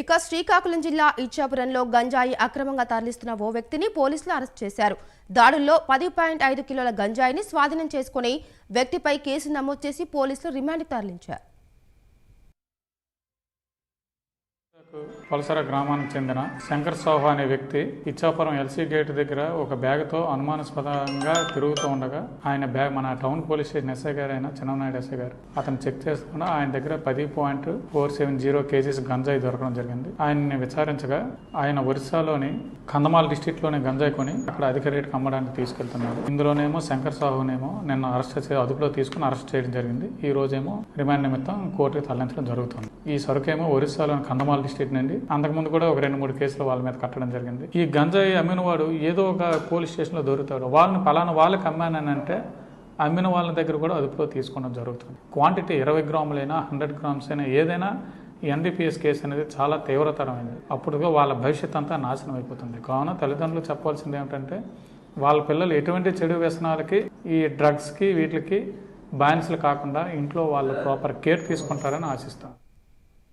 ఇక శ్రీకాకుళం జిల్లా ఇచ్చాపురంలో గంజాయి అక్రమంగా తరలిస్తున్న ఓ వ్యక్తిని పోలీసులు అరెస్ట్ చేశారు. దాడుల్లో పది పాయింట్ ఐదు కిలోల గంజాయిని స్వాధీనం చేసుకుని వ్యక్తిపై కేసు నమోదు చేసి పోలీసులు రిమాండ్ తరలించారు. పలసర గ్రామానికి చెందిన శంకర్ సాహు అనే వ్యక్తి ఇచ్చాపురం ఎల్సీ గేట్ దగ్గర ఒక బ్యాగ్తో అనుమానాస్పదంగా తిరుగుతూ ఉండగా ఆయన బ్యాగ్ మన టౌన్ పోలీస్ స్టేషన్ ఎస్ఐ గారు అయిన చిన్ననాయుడు ఎస్ఐ గారు అతను చెక్ చేసుకుండా ఆయన దగ్గర పది point four seven zero kgs గంజాయి దొరకడం జరిగింది. ఆయన్ని విచారించగా ఆయన ఒరిస్సాలోని కందమాల్ డిస్టిక్లోని గంజాయి కొని అక్కడ అధిక రేటుకు అమ్మడానికి తీసుకెళ్తున్నారు. ఇందులోనేమో శంకర్ సాహునేమో నిన్న అరెస్ట్ చేసి అదుపులో తీసుకుని అరెస్ట్ చేయడం జరిగింది. ఈ రోజేమో రిమాండ్ నిమిత్తం కోర్టుకి తరలించడం జరుగుతుంది. ఈ సరుకేమో ఒరిస్సాలోని కందమాల్ డిస్టిక్ నుండి అంతకుముందు కూడా ఒక రెండు మూడు కేసులు వాళ్ళ మీద కట్టడం జరిగింది. ఈ గంజాయి అమ్మిన వాడు ఏదో ఒక పోలీస్ స్టేషన్లో దొరుకుతాడు. వాళ్ళని పలానా వాళ్ళకి అమ్మానని అంటే అమ్మిన వాళ్ళ దగ్గర కూడా అదుపులో తీసుకోవడం జరుగుతుంది. క్వాంటిటీ ఇరవై గ్రాములైనా హండ్రెడ్ గ్రామ్స్ అయినా ఏదైనా ఎన్డీపీఎస్ కేసు అనేది చాలా తీవ్రతరమైనది అప్పుడుగా వాళ్ళ భవిష్యత్ అంతా నాశనం అయిపోతుంది. కావున తల్లిదండ్రులు చెప్పాల్సింది ఏమిటంటే వాళ్ళ పిల్లలు ఎటువంటి చెడు వ్యసనాలకి ఈ డ్రగ్స్కి వీటికి బానిసలు కాకుండా ఇంట్లో వాళ్ళు ప్రాపర్ కేర్ తీసుకుంటారని ఆశిస్తాను